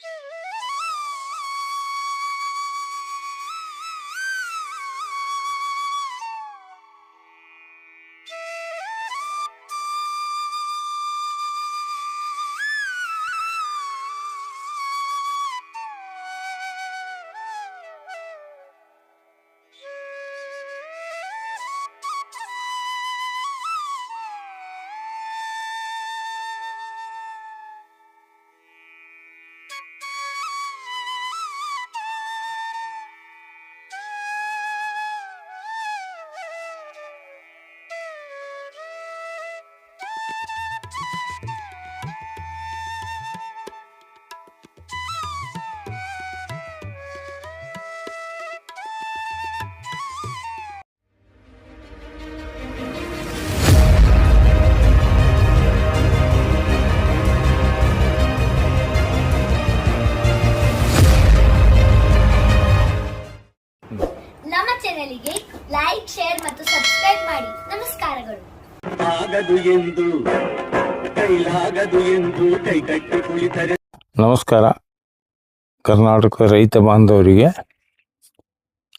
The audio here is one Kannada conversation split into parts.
Cheers. ನಮಸ್ಕಾರ. ಕರ್ನಾಟಕ ರೈತ ಬಾಂಧವರಿಗೆ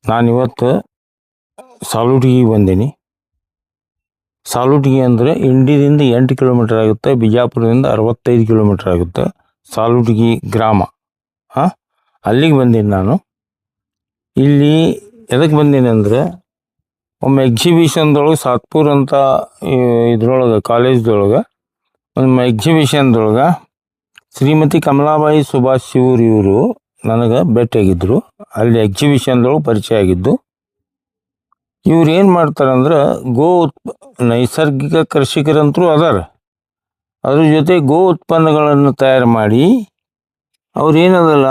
ನಾನಿವತ್ತು ಸಾಲುಟಿಗೆ ಬಂದೀನಿ. ಸಾಲುಟಿಗೆ ಅಂದರೆ ಇಂಡಿದಿಂದ ಎಂಟು ಕಿಲೋಮೀಟರ್ ಆಗುತ್ತೆ, ಬಿಜಾಪುರದಿಂದ ಅರವತ್ತೈದು ಕಿಲೋಮೀಟರ್ ಆಗುತ್ತೆ ಸಾಲುಟಿಗಿ ಗ್ರಾಮ. ಹಾಂ ಅಲ್ಲಿಗೆ ಬಂದೀನಿ ನಾನು. ಇಲ್ಲಿ ಎದಕ್ಕೆ ಬಂದೀನಿ ಅಂದರೆ ಒಮ್ಮೆ ಎಕ್ಸಿಬಿಷನ್ದೊಳಗೆ ಸಾತ್ಪುರ್ ಅಂತ ಇದ್ರೊಳಗೆ ಕಾಲೇಜ್ದೊಳಗೆ ಒಂದು ಎಕ್ಸಿಬಿಷನ್ದೊಳಗೆ ಶ್ರೀಮತಿ ಕಮಲಾಬಾಯಿ ಸುಭಾಷ್ ಶಿವೂರ್ ಇವರು ನನಗೆ ಭೇಟಿಯಾಗಿದ್ದರು ಅಲ್ಲಿ ಎಕ್ಸಿಬಿಷನ್ದೊಳಗೆ ಪರಿಚಯ ಆಗಿದ್ದು. ಇವ್ರು ಏನು ಮಾಡ್ತಾರೆ ಅಂದ್ರೆ ಗೋ ಉತ್ಪ, ನೈಸರ್ಗಿಕ ಕೃಷಿಕರಂತರೂ ಅದಾರ. ಅದ್ರ ಜೊತೆ ಗೋ ಉತ್ಪನ್ನಗಳನ್ನು ತಯಾರು ಮಾಡಿ ಅವ್ರು ಏನದಲ್ಲ,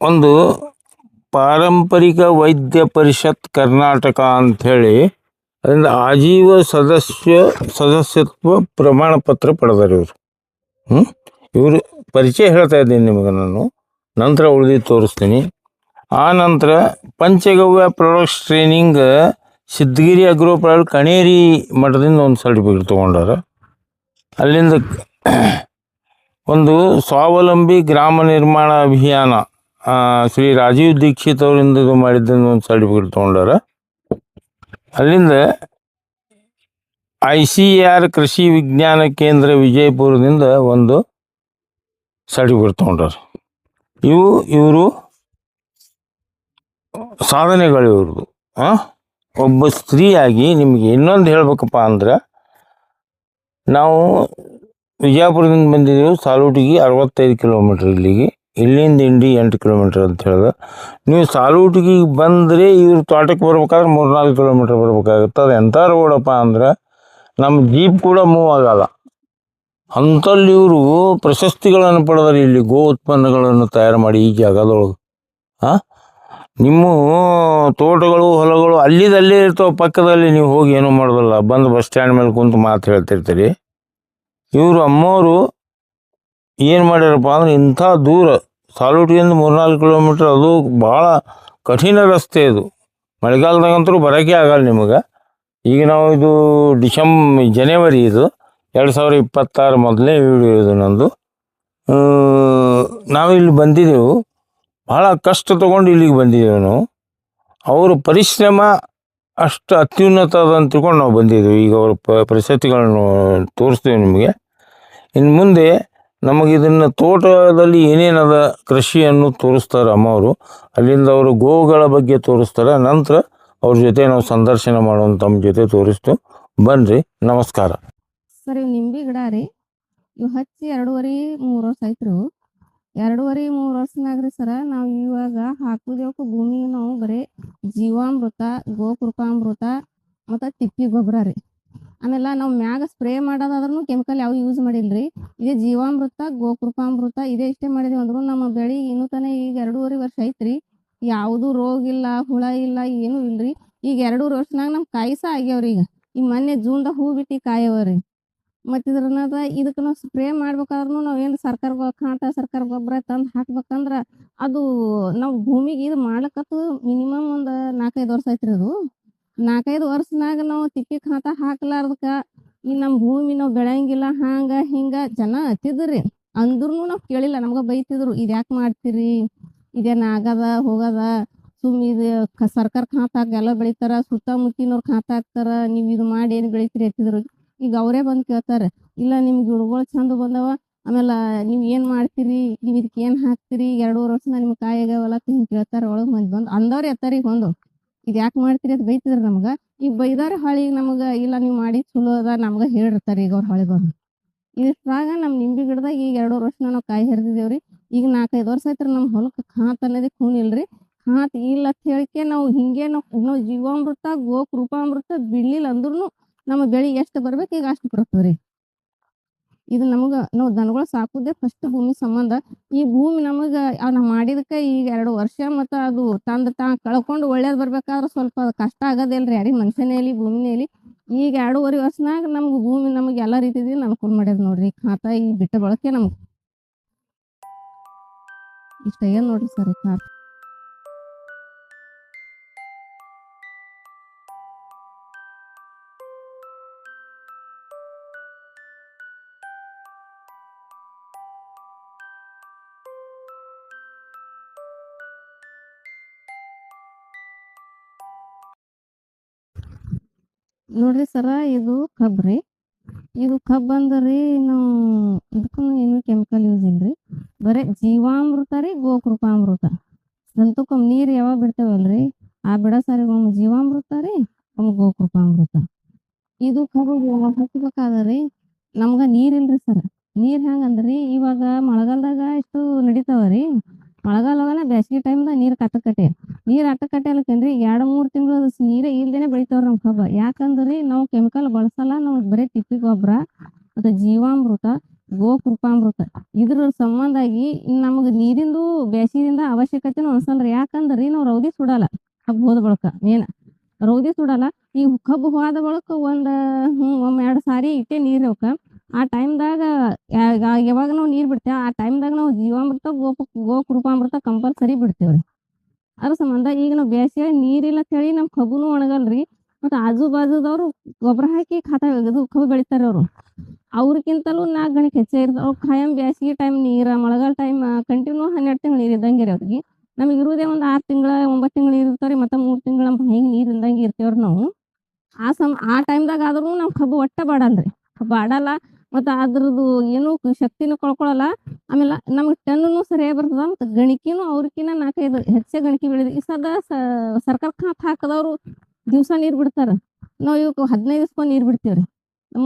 ಒಂದು ಪಾರಂಪರಿಕ ವೈದ್ಯ ಪರಿಷತ್ ಕರ್ನಾಟಕ ಅಂಥೇಳಿ ಅದರಿಂದ ಆಜೀವ ಸದಸ್ಯ ಸದಸ್ಯತ್ವ ಪ್ರಮಾಣ ಪತ್ರ ಪಡೆದಾರೆ ಇವರು. ಹ್ಞೂ ಇವರು ಪರಿಚಯ ಹೇಳ್ತಾ ಇದ್ದೀನಿ ನಿಮಗೆ ನಾನು. ನಂತರ ಉಳಿದು ತೋರಿಸ್ತೀನಿ. ಆ ನಂತರ ಪಂಚಗವ್ಯ products training Siddhagiri agro product Kaneri ಮಠದಿಂದ ಒಂದು ಸರ್ಟಿಫಿಕೇಟ್ ತೊಗೊಂಡಾರ. ಅಲ್ಲಿಂದ ಒಂದು ಸ್ವಾವಲಂಬಿ ಗ್ರಾಮ ನಿರ್ಮಾಣ ಅಭಿಯಾನ ಶ್ರೀ ರಾಜೀವ್ ದೀಕ್ಷಿತ್ ಅವರಿಂದ ಇದು ಮಾಡಿದ್ದನ್ನು ಒಂದು ಸರ್ಟಿಫಿಕೇಟ್ ತೊಗೊಂಡಾರ. ಅಲ್ಲಿಂದ ಐ ಸಿ ಆರ್ ಕೃಷಿ ವಿಜ್ಞಾನ ಕೇಂದ್ರ ವಿಜಯಪುರದಿಂದ ಒಂದು ಸರ್ಟಿಫಿಕೇಟ್ ತೊಗೊಂಡಾರ. ಇವು, ಇವರು ಸಾಧನೆಗಳು ಇವ್ರದ್ದು? ಒಬ್ಬ ಸ್ತ್ರೀಯಾಗಿ ನಿಮಗೆ ಇನ್ನೊಂದು ಹೇಳ್ಬೇಕಪ್ಪ ಅಂದ್ರೆ ನಾವು ವಿಜಯಪುರದಿಂದ ಬಂದಿದ್ದೆವು, ಸಾಲೂಟಿಗೆ ಅರವತ್ತೈದು ಕಿಲೋಮೀಟ್ರ್ ಇಲ್ಲಿಗೆ. ಇಲ್ಲಿಂದ ಇಂಡಿ ಎಂಟು ಕಿಲೋಮೀಟ್ರ್ ಅಂತ ಹೇಳಿದ್ರೆ. ನೀವು ಸಾಲೂಟಿಗೆ ಬಂದರೆ ಇವ್ರ ತೋಟಕ್ಕೆ ಬರ್ಬೇಕಾದ್ರೆ ಮೂರ್ನಾಲ್ಕು ಕಿಲೋಮೀಟ್ರ್ ಬರ್ಬೇಕಾಗುತ್ತೆ. ಅದು ಎಂಥ ರೋಡಪ್ಪ ಅಂದ್ರೆ ನಮ್ಮ ಜೀಪ್ ಕೂಡ ಮೂವ್ ಆಗಲ್ಲ. ಅಂಥಲ್ಲಿ ಇವರು ಪ್ರಶಸ್ತಿಗಳನ್ನು ಪಡೆದಾರೆ ಇಲ್ಲಿ ಗೋ ಉತ್ಪನ್ನಗಳನ್ನು ತಯಾರು ಮಾಡಿ ಈ ಜಾಗದೊಳಗೆ ಹಾಂ ನಿಮ್ಮ ತೋಟಗಳು, ಹೊಲಗಳು ಅಲ್ಲಿದಲ್ಲೇ ಇರ್ತಾವೆ, ಪಕ್ಕದಲ್ಲಿ ನೀವು ಹೋಗಿ ಏನೂ ಮಾಡೋದಲ್ಲ. ಬಂದು ಬಸ್ ಸ್ಟ್ಯಾಂಡ್ ಮೇಲೆ ಕುಂತು ಮಾತು ಹೇಳ್ತಿರ್ತೀರಿ. ಇವರು ಅಮ್ಮವರು ಏನು ಮಾಡ್ಯಾರಪ್ಪ ಅಂದ್ರೆ ಇಂಥ ದೂರ ಸಾಲುಟಿಯಿಂದ ಮೂರ್ನಾಲ್ಕು ಕಿಲೋಮೀಟ್ರ್ ಅದು ಭಾಳ ಕಠಿಣ ರಸ್ತೆ ಇದು ಮಳೆಗಾಲದಾಗಂತೂ ಬರೋಕ್ಕೆ ಆಗಲ್ಲ ನಿಮಗೆ. ಈಗ ನಾವು ಇದು ಡಿಸೆಂಬ ಜನವರಿ ಇದು, ಎರಡು ಸಾವಿರ ಇಪ್ಪತ್ತಾರು ಮೊದಲನೇ ವಿಡಿಯೋ ಇದು ನಂದು. ನಾವು ಇಲ್ಲಿ ಬಂದಿದ್ದೆವು. ಭಾಳ ಕಷ್ಟ ತಗೊಂಡು ಇಲ್ಲಿಗೆ ಬಂದಿದ್ದೆವು ನಾವು. ಅವರ ಪರಿಶ್ರಮ ಅಷ್ಟು ಅತ್ಯುನ್ನತ ಅಂತ ತಿಳ್ಕೊಂಡು ನಾವು ಬಂದಿದ್ದೆವು. ಈಗ ಅವ್ರ ಪರಿಸ್ಥಿತಿಗಳನ್ನು ತೋರಿಸ್ತೀವಿ ನಿಮಗೆ. ಇನ್ನು ಮುಂದೆ ನಮಗೆ ಇದನ್ನು ತೋಟದಲ್ಲಿ ಏನೇನದ ಕೃಷಿಯನ್ನು ತೋರಿಸ್ತಾರೆ ಅಮ್ಮವರು, ಅಲ್ಲಿಂದ ಅವರು ಗೋಗಳ ಬಗ್ಗೆ ತೋರಿಸ್ತಾರೆ. ನಂತರ ಅವ್ರ ಜೊತೆ ನಾವು ಸಂದರ್ಶನ ಮಾಡೋಣ ತಮ್ಮ ಜೊತೆ ತೋರಿಸ್ತು. ಬನ್ರಿ, ನಮಸ್ಕಾರ. ಸರ್ ಇವು ನಿಂಬೆ ಗಿಡ ರೀ. ಇವು ಹಚ್ಚಿ ಎರಡೂವರೆ ಮೂರು ವರ್ಷ ಆಯ್ತು ಎರಡೂವರೆ ಮೂರು ವರ್ಷನಾಗ ರೀ ಸರ, ನಾವು ಇವಾಗ ಹಾಕುದೇವಕ್ಕೆ ಭೂಮಿಗೆ ನಾವು ಬರೀ ಜೀವಾಮೃತ, ಗೋಕೃಪಾಮೃತ ಮತ್ತು ತಿಪ್ಪಿ ಗೊಬ್ಬರ ರೀ. ಆಮೇಲೆ ನಾವು ಮ್ಯಾಗ ಸ್ಪ್ರೇ ಮಾಡೋದಾದ್ರೂ ಕೆಮಿಕಲ್ ಯಾವ ಯೂಸ್ ಮಾಡಿಲ್ರಿ. ಇದೇ ಜೀವಾಮೃತ ಗೋಕೃಪಾಮೃತ ಇದೇ ಇಷ್ಟೇ ಮಾಡಿದ್ವಿ ಅಂದ್ರು ನಮ್ಮ ಬೆಳೆ ಇನ್ನೂ ತಾನೇ ಈಗ ಎರಡೂವರೆ ವರ್ಷ ಐತ್ರಿ. ಯಾವುದು ರೋಗ ಇಲ್ಲ, ಹುಳ ಇಲ್ಲ, ಏನೂ ಇಲ್ರಿ. ಈಗ ಎರಡೂವರೆ ವರ್ಷನಾಗ ನಮ್ಮ ಕಾಯಿ ಸಹ ಆಗ್ಯಾವ್ರಿ ಈಗ. ಈ ಮೊನ್ನೆ ಜೂನ್ದಾಗ ಹೂ ಬಿಟ್ಟು ಕಾಯವ್ರಿ. ಮತ್ತ ಇದ್ರನ್ನದ ಇದಕ್ಕೆ ನಾವು ಸ್ಪ್ರೇ ಮಾಡ್ಬೇಕಾದ್ರೂ ನಾವು ಏನು ಸರ್ಕಾರ ಕಾಂಟ ಸರ್ಕಾರ ಗೊಬ್ಬರ ತಂದು ಹಾಕ್ಬೇಕಂದ್ರ ಅದು ನಾವು ಭೂಮಿಗೆ ಇದು ಮಾಡ್ಲಕತ್ತು ಮಿನಿಮಮ್ ಒಂದು ನಾಲ್ಕೈದು ವರ್ಷ ಐತ್ರಿ ಅದು. ನಾಲ್ಕೈದು ವರ್ಷನಾಗ ನಾವು ತಿಪ್ಪಿ ಖಾತ ಹಾಕ್ಲಾರ್ದಕ್ಕ ಈ ನಮ್ಮ ಭೂಮಿ ನಾವು ಬೆಳೆಯಂಗಿಲ್ಲ, ಹಾಂಗ ಹಿಂಗ ಜನ ಹತ್ತಿದ್ರಿ ಅಂದ್ರೂ ನಾವು ಕೇಳಿಲ್ಲ, ನಮ್ಗೆ ಬೈತಿದ್ರು, ಇದು ಯಾಕೆ ಮಾಡ್ತೀರಿ? ಇದೇನು ಆಗದ, ಹೋಗದ? ಸುಮ್ ಇದು ಕ, ಸರ್ಕಾರ ಖಾತಾಗ ಎಲ್ಲ ಬೆಳಿತಾರ ಸುತ್ತಮುತ್ತಿನವ್ರು ಖಾತ ಹಾಕ್ತಾರ ನೀವು ಇದು ಮಾಡಿ ಏನು ಬೆಳಿತೀರಿ? ಎತ್ತಿದ್ರು ಈಗ ಅವರೇ ಬಂದು ಕೇಳ್ತಾರೆ, ಇಲ್ಲ, ನಿಮ್ಗೆ ಗಿಡಗಳು ಚಂದ ಬಂದವ, ಆಮೇಲೆ ನೀವು ಏನು ಮಾಡ್ತೀರಿ? ನೀವು ಇದಕ್ಕೆ ಏನು ಹಾಕ್ತೀರಿ? ಎರಡೂವರೆ ವರ್ಷ ನಿಮ್ಗೆ ಕಾಯಿ ಆಗ್ಯಾವಲ್ಲ ಹಿಂಗೆ ಕೇಳ್ತಾರೆ, ಒಳಗೆ ಮಂದಿ ಬಂದು, ಅಂದವ್ರು ಎತ್ತಾರೀಗ ಒಂದು ಇದು ಯಾಕೆ ಮಾಡ್ತೀರಿ ಅಂತ ಬೈತಿದ್ರು ನಮ್ಗೆ. ಈ ಬೈದಾರ ಹೊಳಿ ನಮಗ ಇಲ್ಲ, ನೀವು ಮಾಡಿ ಚಲೋ ಅದ, ನಮ್ಗ ಹೇಳಿರ್ತಾರೆ ಈಗ ಅವ್ರ ಹೊಳಿ ಬಂದು. ಇದ್ರಾಗ ನಮ್ಮ ನಿಂಬೆ ಗಿಡದಾಗ ಈಗ ಎರಡೂವರೆ ವರ್ಷ ನಾವು ಕಾಯಿ ಹರಿದಿದ್ದೇವ್ರಿ ಈಗ ನಾಲ್ಕೈದು ವರ್ಷ ಆಯ್ತು ನಮ್ಮ ಹೊಲಕ್ಕೆ ಖಾತ್ ಅನ್ನೋದೇ ಖೂನ್ ಇಲ್ರಿ. ಖಾತ್ ಇಲ್ಲ ಅಂತ ಹೇಳಿಕೆ ನಾವು ಹಿಂಗೆ ನಾವು ನಾವು ಜೀವಾಮೃತ ಗೋಕ್ ರೂಪಾಮೃತ ಬಿಡ್ಲಿಲ್ಲ ಅಂದ್ರೂ ನಮ್ಮ ಬೆಳಿಗ್ಗೆ ಎಷ್ಟು ಬರ್ಬೇಕು ಈಗ ಅಷ್ಟು ಬರ್ತದ್ರಿ. ಇದು ನಮಗ ನಾವು ದನಗಳು ಸಾಕುದೇ ಫಸ್ಟ್ ಭೂಮಿ ಸಂಬಂಧ. ಈ ಭೂಮಿ ನಮಗ ನಾವು ಮಾಡಿದಕ್ಕೆ ಈಗ ಎರಡು ವರ್ಷ ಮತ್ತ ಅದು ತಂದ ತಾ, ಕಳ್ಕೊಂಡು ಒಳ್ಳೇದ್ ಬರ್ಬೇಕಾದ್ರೆ ಸ್ವಲ್ಪ ಕಷ್ಟ ಆಗೋದಿಲ್ರಿ ಯಾರಿಗೆ ಮನುಷ್ಯನೇ ಭೂಮಿನೇ ಈಗ ಎರಡೂವರೆ ವರ್ಷನಾಗ ನಮ್ಗೆ ಭೂಮಿ ನಮಗೆ ಎಲ್ಲ ರೀತಿದಿಂದ ಅನುಕೂಲ ಮಾಡ್ಯದ ನೋಡ್ರಿ. ಖಾತಾ ಈ ಬಿಟ್ಟ ಬಳಕೆ ನಮ್ಗೆ. ಇಷ್ಟ ಏನ್ ನೋಡ್ರಿ ಸರ್ ಖಾತಾ? ನೋಡ್ರಿ ಸರ, ಇದು ಕಬ್ರಿ ಇದು ಕಬ್ಬ್ ಅಂದ್ರಿ ನಾವು ಇದಕ್ಕೂ ಏನು ಕೆಮಿಕಲ್ ಯೂಸ್ ಇಲ್ರಿ. ಬರೀ ಜೀವಾಮೃತ ರೀ, ಗೋಕೃಪಾಮೃತ. ಸಂತಕ್ಕೊಮ್ಮೆ ನೀರು ಯಾವಾಗ ಬಿಡ್ತೇವಲ್ರಿ? ಆ ಬಿಡ ಸಾರಿ ಒಮ್ಮೆ ಜೀವಾಮೃತ ರೀ, ಒಮ್ಮೆ ಗೋಕೃಪಾಮೃತ. ಇದು ಕಬ್ಬು ಹಚ್ಚಬೇಕಾದ್ರಿ ನಮ್ಗ ನೀರ್ ಇಲ್ರಿ ಸರ್. ನೀರ್ ಹೆಂಗಂದ್ರಿ? ಇವಾಗ ಮಳೆಗಾಲದಾಗ ಇಷ್ಟು ನಡಿತಾವರಿ ಮಳೆಗಾಲದಾಗನ ಬೇಸಿಗೆ ಟೈಮ್ದಾಗ ನೀರ್ ಕಟ್ಟಕಟ್ಟೆ. ನೀರ್ ಅಟ್ಟಕಟ್ಟೆಲಕ್ಕೇನ್ರಿ ಎರಡ್ ಮೂರು ತಿಂಗಳು ನೀರೇ ಇಲ್ದೇನೆ ಬೆಳಿತಾವ್ರಿ ನಮ್ಮ ಕಬ್ಬ ಯಾಕಂದ್ರಿ ನಾವು ಕೆಮಿಕಲ್ ಬಳಸಲ್ಲ, ನಾವು ಬರೀ ತಿಪ್ಪಿ ಗೊಬ್ಬರ ಮತ್ತು ಜೀವಾಮೃತ, ಗೋಕೃಪಾಮೃತ. ಇದ್ರ ಸಂಬಂಧಾಗಿ ನಮಗೆ ನೀರಿಂದು ಬೇಸಿಗೆಯಿಂದ ಅವಶ್ಯಕತೆನೂ ಅನ್ಸಲ್ರಿ. ಯಾಕಂದ್ರಿ ನಾವು ರೌದಿ ಸುಡಲ್ಲ ಕಬ್ಬು ಹೋದ ಬಳಕ ಮೇನ್ ರೌದಿ ಸುಡಲ್ಲ. ಈ ಕಬ್ಬು ಹೋದ ಬಳಕ ಒಂದು ಹ್ಞೂ ಒಮ್ಮೆ ಎರಡು ಸಾರಿ ಇಟ್ಟೆ ನೀರು ಅವಕ್ಕ. ಆ ಟೈಮ್ದಾಗ ಯಾವಾಗ ನಾವು ನೀರ್ ಬಿಡ್ತೇವೆ ಆ ಟೈಮ್ದಾಗ ನಾವು ಜೀವಾಮೃತ ಗೋ ಗೋ ಕುರುಪಾಮೃತ ಕಂಪಲ್ಸರಿ ಬಿಡ್ತೇವ್ರಿ. ಅದ್ರ ಸಂಬಂಧ ಈಗ ನಾವು ಬೇಸಿಗೆ ನೀರಿಲ್ಲ ಹೇಳಿ ನಮ್ ಕಬ್ಬುನು ಒಣಗಲ್ರಿ, ಮತ್ತು ಆಜು ಬಾಜುದವ್ರು ಗೊಬ್ಬರ ಹಾಕಿ ಖಾತ ಇದು ಕಬ್ಬು ಬೆಳಿತಾರೆ ಅವರು. ಅವ್ರಿಗಿಂತಲೂ ನಾಲ್ಕು ಗಣಕ್ಕೆ ಹೆಚ್ಚೇ ಇರ್ತದೆ. ಅವ್ರು ಖಾಯಂ ಬೇಸಿಗೆ ಟೈಮ್ ನೀರ, ಮಳೆಗಾಲ ಟೈಮ್ ಕಂಟಿನ್ಯೂ ಹನ್ನೆರಡು ತಿಂಗಳು ನೀರು ಇದ್ದಂಗೆ ರೀ ಅವ್ರಿಗೆ. ನಮಗೆ ಇರುವುದೇ ಒಂದು ಆರು ತಿಂಗಳ, ಒಂಬತ್ತು ತಿಂಗಳು ನೀರು ಇರ್ತಾರೆ ಮತ್ತೆ ಮೂರು ತಿಂಗಳು ನಮ್ಮ ಹಿಂಗೆ ನೀರು ಇದ್ದಂಗೆ ಇರ್ತೇವ್ರಿ ನಾವು. ಆ ಸಮ, ಆ ಟೈಮ್ದಾಗ ಆದ್ರೂ ನಮ್ಮ ಕಬ್ಬು ಒಟ್ಟ ಬಾಡಲ್ರಿ. ರೀ ಆಡಲ್ಲ ಮತ್ತು ಅದ್ರದ್ದು ಏನೂ ಶಕ್ತಿನೂ ಕಳ್ಕೊಳಲ್ಲ. ಆಮೇಲೆ ನಮ್ಗೆ ಟೆನ್ನು ಸರಿಯಾಗಿ ಬರ್ತದ ಮತ್ತು ಗಣಿಕೆನೂ ಅವ್ರಕಿನ್ನ ನಾಲ್ಕೈದು ಹೆಚ್ಚೆ ಗಣಿಕೆ ಬೆಳೆದು ಈ ಸದ ಸರ್ಕಾರ ಖಾತ್ ಹಾಕದವ್ರು ದಿವಸ ನೀರು ಬಿಡ್ತಾರ. ನಾವು ಇವಕ್ಕೆ ಹದಿನೈದು ದಿವ್ಸಕ್ಕೆ ನೀರು ಬಿಡ್ತೀವ್ರಿ.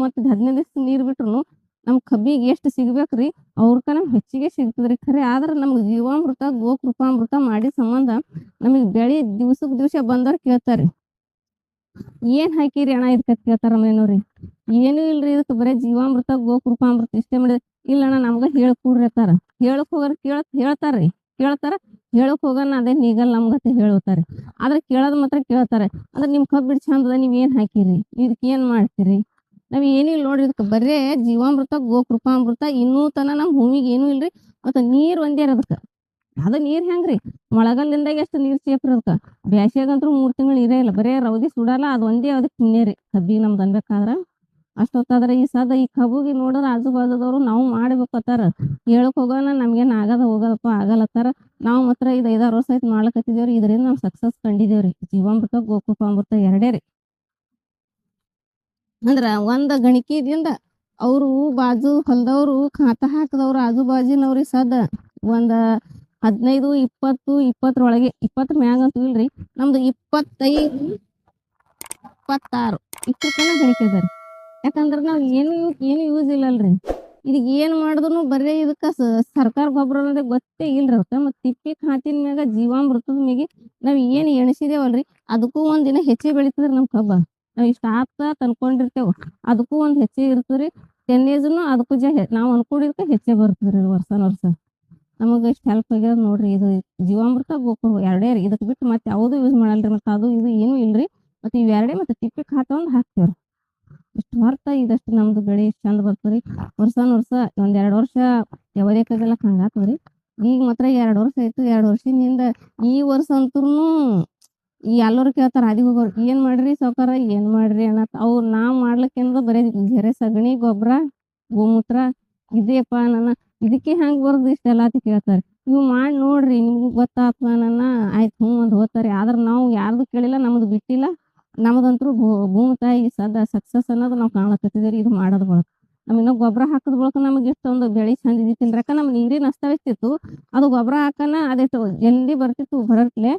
ಮತ್ತು ಹದಿನೈದು ದಿವಸ ನೀರು ಬಿಟ್ರು ನಮ್ಮ ಕಬ್ಬಿಗೆ ಎಷ್ಟು ಸಿಗ್ಬೇಕ್ರಿ? ಅವ್ರಕ ನಮ್ಗೆ ಹೆಚ್ಚಿಗೆ ಸಿಗ್ತದ್ರಿ. ಖರೆ ಆದ್ರೆ ನಮ್ಗೆ ಜೀವಾಮೃತ, ಗೋಕೃಪಾಮೃತ ಮಾಡಿ ಸಂಬಂಧ ನಮಗೆ ಬೆಳೆ ದಿವ್ಸಕ್ಕೆ ದಿವಸ ಬಂದವ್ರು ಕೇಳ್ತಾರೆ ಏನ್ ಹಾಕಿರಿ ಅಣ್ಣ ಇದಕ್ಕೆ ಕೇಳ್ತಾರ ಏನೋರಿ ಏನೂ ಇಲ್ರಿ ಇದಕ್ಕೆ ಬರೇ ಜೀವಾಮೃತ, ಗೋಕೃಪಾಮೃತ ಇಷ್ಟೇ ಮಾಡಿದ್ರೆ. ಇಲ್ಲ ಅಣ್ಣ, ನಮ್ಗ ಹೇಳಕ್ ಕೂಡ್ರಿ ಅತ್ತಾರ ಹೇಳಕ್ ಹೋಗಾರ ಕೇಳ, ಹೇಳ್ತಾರ್ರಿ. ಕೇಳ್ತಾರ, ಹೇಳಕ್ ಹೋಗಣ ಅದೇ ನೀಗಲ್ ನಮ್ಗ ಹೇಳ್ತಾರೆ ಆದ್ರೆ ಕೇಳೋದ್ ಮಾತ್ರ ಕೇಳ್ತಾರೆ. ಅಂದ್ರೆ ನಿಮ್ ಕಬ್ಬಿಡ್ ಚಂದದ, ನೀವ್ ಏನ್ ಹಾಕಿರಿ? ಇದಕ್ಕೆ ಏನ್ ಮಾಡ್ತೀರಿ? ನಾವ್ ಏನಿಲ್ಲ ನೋಡ್ರಿ ಇದಕ್ಕೆ ಬರೇ ಜೀವಾಮೃತ, ಗೋಕೃಪಾಮೃತ ಇನ್ನೂ ತನ ನಮ್ ಭೂಮಿಗೆ ಏನೂ ಇಲ್ರಿ. ಮತ್ತ ನೀರ್ ಒಂದೇ ಅದಕ್ಕ ಅದ ನೀರ್ ಹೆಂಗ್ರಿ? ಮಳೆಗಾಲದಿಂದಾಗ ಎಷ್ಟು ನೀರ್ ಸೇಪ್ರಿ ಅದಕ್ಕ ಬ್ಯಾಸ್ಗ್ಯಾಗಂತ್ರು ಮೂರ್ ತಿಂಗಳು ಇರೇ ಇಲ್ಲ. ಬರೇ ರೌದಿ ಸುಡಲ್ಲ, ಅದು ಒಂದೇ ಅದಕ್ಕೆ ತಿನ್ನೇರಿ ಕಬ್ಬಿಗೆ ನಮ್ದು ಅನ್ಬೇಕಾದ್ರ. ಅಷ್ಟೊತ್ತಾದ್ರೆ ಈ ಸದ ಈ ಕಬ್ಬುಗಿ ನೋಡಿದ್ರ ಆಜು ಬಾಜುದವ್ರು ನಾವು ಮಾಡ್ಬೇಕತ್ತಾರ ಹೇಳಕ್ ಹೋಗೋಣ ನಮ್ಗೇನ್ ಆಗದ ಹೋಗದಪ್ಪ ಆಗಲ್ಲತ್ತಾರ ನಾವು ಮಾತ್ರ ಇದು ಐದಾರು ವರ್ಷ ಆಯ್ತು ಮಾಡ್ಲಕತ್ತಿದೇವ್ರಿ. ಇದರಿಂದ ನಾವು ಸಕ್ಸಸ್ ಕಂಡಿದೇವ್ರಿ. ಜೀವಾಮೃತ ಗೋಕೃಪಾಮೃತ ಎರಡೇ ರೀ. ಅಂದ್ರ ಒಂದ ಗಣಿಕೆದಿಂದ ಅವರು ಬಾಜು ಹೊಲ್ದವ್ರು, ಖಾತಾ ಹಾಕದವ್ರು ಆಜು ಬಾಜಿನವ್ರಿ ಸದ ಒಂದ್ ಹದಿನೈದು, ಇಪ್ಪತ್ತು, ಇಪ್ಪತ್ತರೊಳಗೆ ಇಪ್ಪತ್ತರ ಮ್ಯಾಗ ಅಂತೂ ಇಲ್ರಿ. ನಮ್ದು ಇಪ್ಪತ್ತೈದು, ಇಪ್ಪತ್ತಾರು ಇಪ್ಪತ್ತನ ತನಕ ಯಾಕಂದ್ರೆ ನಾವು ಏನು ಏನು ಯೂಸ್ ಇಲ್ಲಲ್ರಿ. ಇದಕ್ಕೆ ಏನ್ ಮಾಡಿದ್ರು ಬರೀ ಇದಕ್ಕೆ ಸರ್ಕಾರ ಗೊಬ್ಬರ ಅನ್ನೋದೇ ಗೊತ್ತೇ ಇಲ್ರಿ ಅದಕ್ಕೆ ಮತ್ತು ತಿಪ್ಪಿ ಖಾತಿನ ಮ್ಯಾಗ ಜೀವಾಮೃತದ ಮ್ಯಾಗೆ ನಾವ್ ಏನ್ ಎಣಿಸಿದೇವಲ್ರಿ, ಅದಕ್ಕೂ ಒಂದಿನ ದಿನ ಹೆಚ್ಚೆ ಬೆಳಿತದ್ರಿ ನಮ್ ಕಬ್ಬ. ನಾವ್ ಇಷ್ಟ ಆತ ತಂದ್ಕೊಂಡಿರ್ತೇವ. ಅದಕ್ಕೂ ಒಂದ್ ಹೆಚ್ಚೆ ಇರ್ತದ್ರಿ. ಟೆನ್ನೇಜ್ನು ಅದಕ್ಕೂ ಜ ನಾವು ನಾವ್ ಅನ್ಕೊಂಡಿದ್ಕ ಹೆಚ್ಚೆ ಬರ್ತದ್ರಿ ವರ್ಷನ ವರ್ಷ ನಮಗ ಇಷ್ಟ ಹೆಲ್ಪ್ ಆಗ್ಯದ ನೋಡ್ರಿ, ಇದು ಜೀವಾಮೃತ ಗೋಕು ಎರಡೇ ರೀ. ಇದಕ್ಕೆ ಬಿಟ್ಟು ಮತ್ತೆ ಯಾವ್ದು ಯೂಸ್ ಮಾಡಲ್ರಿ, ಮತ್ತೆ ಅದು ಇದು ಏನು ಇಲ್ರಿ. ಮತ್ತೆ ಇವೆರಡೇ ಮತ್ತೆ ತಿಪ್ಪಿ ಖಾತ ಒಂದು ಹಾಕ್ತೇವ್ರಿ. ಇಷ್ಟು ಹೊರ್ತ ಇದಷ್ಟು ನಮ್ದು ಬೆಳೆ ಚಂದ ಬರ್ತದ್ರಿ. ವರ್ಷನ ವರ್ಷ ಒಂದ್ ಎರಡ್ ವರ್ಷ ಯಾವದೇಕಾಗೆಲ್ಲ ಹಂಗಾತದ್ರಿ ಈಗ ಮಾತ್ರ ಎರಡು ವರ್ಷ ಆಯ್ತು, ಎರಡು ವರ್ಷದಿಂದ ಈ ವರ್ಷ ಅಂತೂ ಈ ಎಲ್ಲರೂ ಕೇಳ್ತಾರ ಅದಿ ಹೋಗೋರು, ಏನ್ ಮಾಡ್ರಿ ಸೌಕಾರ ಏನ್ ಮಾಡ್ರಿ? ಅನ್ನತ್. ಅವ್ರು ನಾವ್ ಮಾಡ್ಲಕ್ಕೆ ಬರೀ ಗೆರೆ ಸಗಣಿ ಗೊಬ್ಬರ ಗೋಮೂತ್ರ ಇದೆಯಪ್ಪ ನನ್ನ ಇದಕ್ಕೆ ಹೆಂಗ್ ಬರ್ದು ಇಷ್ಟೆಲ್ಲ ಅಂತ ಕೇಳ್ತಾರೆ. ನೀವು ಮಾಡಿ ನೋಡ್ರಿ, ನಿಮ್ಗೂ ಗೊತ್ತಾತ್ವ ನನ್ನ. ಆಯ್ತು ಹ್ಞೂ ಅಂತ ಹೋಗ್ತಾರೆ. ಆದ್ರೆ ನಾವು ಯಾರ್ದು ಕೇಳಿಲ್ಲ, ನಮ್ದು ಬಿಟ್ಟಿಲ್ಲ. ನಮ್ದಂತೂ ಭೂಮಿ ತಾಯಿ ಸದಾ ಸಕ್ಸಸ್ ಅನ್ನೋದು ನಾವು ಕಾಣಕತ್ತಿದ್ದೀವಿ ಇದು ಮಾಡೋದ್ ಬಳಕ. ನಮ್ ಇನ್ನೂ ಗೊಬ್ಬರ ಹಾಕದ್ ಬಳಕ ನಮ್ಗೆ ಇಷ್ಟೊಂದು ಬೆಳೆ ಚಂದ ಇದ್ದಿತ್ತಿಲ್ರಕ ನಮ್ ನೀರಿನ ಅಸ್ತವ್ಯಸ್ತಿತ್ತು ಅದು ಗೊಬ್ಬರ ಹಾಕನ ಅದೆಷ್ಟು ಜಲ್ದಿ ಬರ್ತಿತ್ತು ಬರತ್ಲೆ.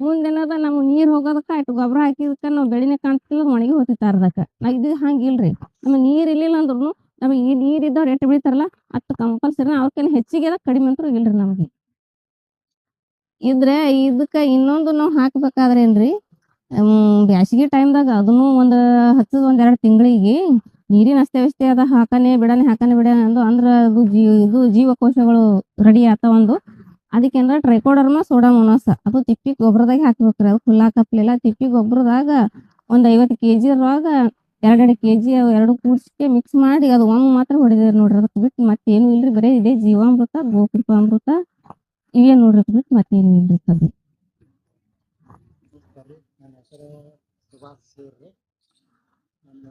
ಮುಂದೇನದ ನಮ್ ನೀರ್ ಹೋಗೋದಕ್ಕ ಆಯ್ತು. ಗೊಬ್ಬರ ಹಾಕಿದಕ್ಕ ನಾವು ಬೆಳಿನೇ ಕಾಣ್ತಿಲ್ಲ ಒಣಗಿ ಹೋಗ್ತಿತ್ತು ಅರ್ಧಕ್ಕ. ಇದು ಹಂಗಿಲ್ರಿ ಆಮೇಲೆ ನೀರ್ ಇರ್ಲಿಲ್ಲ ಅಂದ್ರೂ ನಮಗೆ ಈ ನೀರ್ ಇದ್ದವ್ರು ಎಷ್ಟು ಬೆಳಿತಾರಲ್ಲ, ಅಷ್ಟು ಕಂಪಲ್ಸರಿ ಅವ್ರಕಿನ್ನ ಹೆಚ್ಚಿಗೆ ಅದ ಕಡಿಮೆ ಅಂತೂ ಇಲ್ರಿ ನಮಗೆ. ಇದ್ರೆ ಇದಕ್ಕ ಇನ್ನೊಂದು ನಾವು ಹಾಕ್ಬೇಕಾದ್ರೆ ಏನ್ರಿ, ಹ್ಮ್, ಬ್ಯಾಸಿಗೆ ಟೈಮ್ದಾಗ ಅದನ್ನು ಒಂದ್ ಹತ್ತದ ಒಂದ್ ಎರಡ್ ತಿಂಗಳಿಗೆ ನೀರಿನ ಅಷ್ಟೇ ಅದ, ಹಾಕನೆ ಬಿಡನೆ ಹಾಕನೆ ಬಿಡನೆ ಅಂದು ಅಂದ್ರ ಅದು ಜೀ, ಇದು ಜೀವಕೋಶಗಳು ರೆಡಿ ಆತಾವ ಒಂದು. ಅದಕ್ಕೇಂದ್ರ ಟ್ರೈಕೋಡರ್ಮ ಸೋಡಾಮೋನಾಸ ಅದು ತಿಪ್ಪಿ ಗೊಬ್ಬರದಾಗ ಹಾಕ್ಬೇಕ್ರಿ. ಅದು ಫುಲ್ ಹಾಕಪ್ಲಿಲ್ಲ ತಿಪ್ಪಿ ಗೊಬ್ಬರದಾಗ ಒಂದು ಐವತ್ತು ಕೆ ಜಿ ಅದ್ರೊಳಗ ಎರಡೆರಡು ಕೆ ಜಿ ಎರಡು ಕೂಡಿಸಿ ಮಿಕ್ಸ್ ಮಾಡಿ ಅದು ಒಮ್ಮೆ ಮಾತ್ರ ಹೊಡೆದಿದ್ರು ನೋಡ್ರಿ. ಅದಕ್ಕೆ ಬಿಟ್ಟು ಮತ್ತೇನು ಇಲ್ರಿ. ಬರೀ ಇದೇ ಜೀವಾಮೃತ, ಗೋಕೃಪಾಮೃತ, ಇವೇ ನೋಡ್ರಿ ಅದಕ್ಕೆ ಬಿಟ್ಟು ಮತ್ತೇನು ಇಲ್ರಿ ನಮಸ್ಕಾರ ನನ್ನ ಹೆಸರು ಸೂರ್ ನಮ್ಮ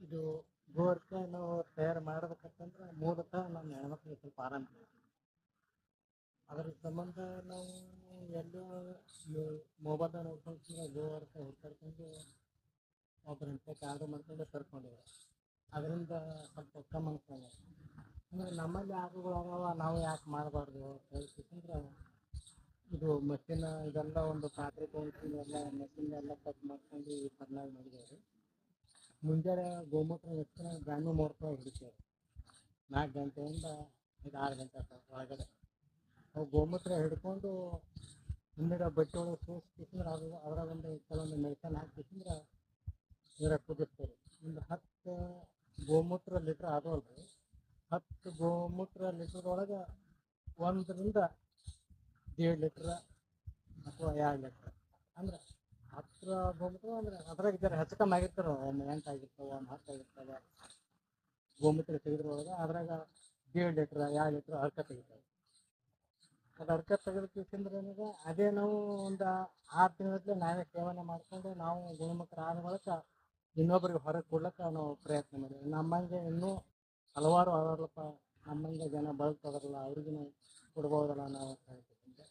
ಇದು ಗೋರ್ಕ ನಾವು ತಯಾರು ಮಾಡ್ಬೇಕಂತಂದ್ರೆ ಮೂಲತಃ ನಮ್ಮ ಹೆಣ್ಮಕ್ಳಿಗೆ ಸ್ವಲ್ಪ ಆರಾಮ. ಅದ್ರ ಸಂಬಂಧ ನಾವು ಎಲ್ಲೋ ಮೊಬೈಲ್ದಾಗ ನೋಡ್ಕೊಂಡು ಗೋವರ್ಕ ಹುಡ್ಕಾಡ್ಕೊಂಡು ಒಬ್ಬರಂತೆ ಆರ್ಡರ್ ಮಾಡ್ಕೊಂಡು ತರ್ಕೊಂಡಿದ್ರು ಅದರಿಂದ ಸ್ವಲ್ಪ ಕಮ್ಮಿ ಅನ್ಸ್ಕೊಂಡೆ ಅಂದರೆ ನಮ್ಮಲ್ಲಿ ಆಕಳುಗಳು ಅದಾವ ನಾವು ಯಾಕೆ ಮಾಡಬಾರ್ದು ಅಂದ್ರೆ ಇದು ಮಷಿನ್ ಇದೆಲ್ಲ ಒಂದು ಪಾತ್ರೆ ತೊಗೊಂಡು ಎಲ್ಲ ಮಷಿನ್ ಎಲ್ಲ ಕಟ್ ಮಾಡ್ಕೊಂಡು ಈ ಪರ್ನಾಗ ಮಾಡಿದ್ದೇವೆ ಮುಂಜಾನೆ ಗೋಮೂತ್ರ ಎಷ್ಟು ಗ್ರಾಮೀಣ ಮೂವತ್ತು ಹಿಡಿತೇವೆ. ನಾಲ್ಕು ಗಂಟೆಯಿಂದ ಇದು ಆರು ಗಂಟೆ ಒಳಗಡೆ. ಗೋಮೂತ್ರ ಹಿಡ್ಕೊಂಡು ಹಿಂದೆ ಬಟ್ಟೆ ಒಳಗೆ ಸೋಸ್ಬೇಕಂದ್ರೆ ಅದು ಅದ್ರಾಗ ಒಂದು ಕೆಲವೊಂದು ಮೆಡಿಸನ್ ಹಾಕಿಸಿದ್ರೆ ನೀರಾಗ ಕುದಿಸ್ತೇವೆ. ಒಂದು ಹತ್ತು ಗೋಮೂತ್ರ ಲೀಟ್ರ್ ಆದವಲ್ರಿ. ಹತ್ತು ಗೋಮೂತ್ರ ಲೀಟ್ರದೊಳಗೆ ಒಂದರಿಂದ ದೇಡ್ ಲೀಟ್ರ್ ಅಥವಾ ಎರಡು ಲೀಟ್ರ್ ಅಂದ್ರೆ ಹತ್ತಿರ ಗೋಮೂತ್ರ ಅಂದ್ರೆ ಅದ್ರಾಗ ಜರ ಹೆಚ್ಚು ಕಮ್ಮಿ ಆಗಿರ್ತಾರೆ ಒಂದು ಎಂಟು ಆಗಿರ್ತಾವೆ ಒಂದು ಹತ್ತು ಆಗಿರ್ತಾವೆ ಗೋಮೂತ್ರ ತೆಗೆದ್ರೊಳಗೆ ಅದ್ರಾಗ ದೇಡ್ ಲೀಟ್ರ್ ಎರಡು ಲೀಟ್ರ್ ಅರ್ಕ ತೆಗಿತಾವೆ. ಅದು ಅರ್ಕ ಏನಿದೆ? ಅದೇ ನಾವು ಒಂದು ಆರು ತಿಂಗಳಲ್ಲಿ ನಾವೇ ಸೇವನೆ ಮಾಡಿಕೊಂಡು ನಾವು ಗುಣಮುಖರ ಆದ ಬಳಿಕ ಇನ್ನೊಬ್ಬರಿಗೆ ಹೊರಗೆ ಕೊಡ್ಲಿಕ್ಕೆ ನಾವು ಪ್ರಯತ್ನ ಮಾಡಿದ್ವಿ. ನಮ್ಮಂಗೆ ಇನ್ನೂ ಹಲವಾರು ಅದಾರಪ್ಪ ನಮ್ಮಂಗೆ ಜನ ಬಳಸ್ತಾರಲ್ಲ ಅವ್ರಿಗೂ ಕೊಡ್ಬೋದಲ್ಲ ನಾವು ಅಂತ ಹೇಳ್ತಿದ್ದೆ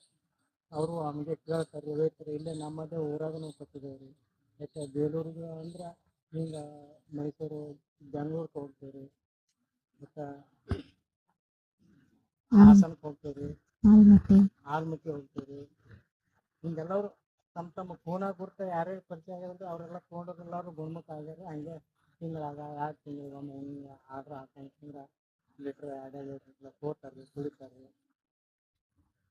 ಅವರು ಹಂಗೆ ಕೇಳ್ತಾರೆ ರೈತರು ಇಲ್ಲೇ ನಮ್ಮದೇ ಊರಾಗೂ ಕೊಟ್ಟಿದ್ದೇವೆ ಯಾಕೆ ಬೇಲೂರಿಗೆ ಅಂದ್ರೆ ಹಿಂಗೆ ಮೈಸೂರು ಬೆಂಗಳೂರಿಗೆ ಹೋಗ್ತೀವಿ ಮತ್ತು ಹಾಸನಕ್ಕೆ ಹೋಗ್ತೀವಿ ಆಲ್ಮಟ್ಟಿ. ಆಲ್ಮಟ್ಟಿ ಹೋಗ್ತೀವಿ ಹಿಂಗೆಲ್ಲರೂ ತಮ್ಮ ತಮ್ಮ ಫೋನಾಗ ಗುರ್ತ ಯಾರ್ಯಾರು ಪರಿಚಯ ಆಗಿರೋದು ಅವರೆಲ್ಲ ತೊಗೊಂಡವ್ರೆಲ್ಲರೂ ಗುಣಮುಖ ಆಗ್ಯಾರ. ಹಂಗೆ ತಿಂಗಳಾಗ ಎರಡು ತಿಂಗಳಿಗೊಮ್ಮೆ ಹಿಂಗೆ ಆರ್ಡ್ರ್ ತಿಂಗಳ ಲೀಟ್ರ್ ಎರಡು ಲೀಟ್ರ್ ತೋತಾರೆ ಕುಡಿತಾರೆ.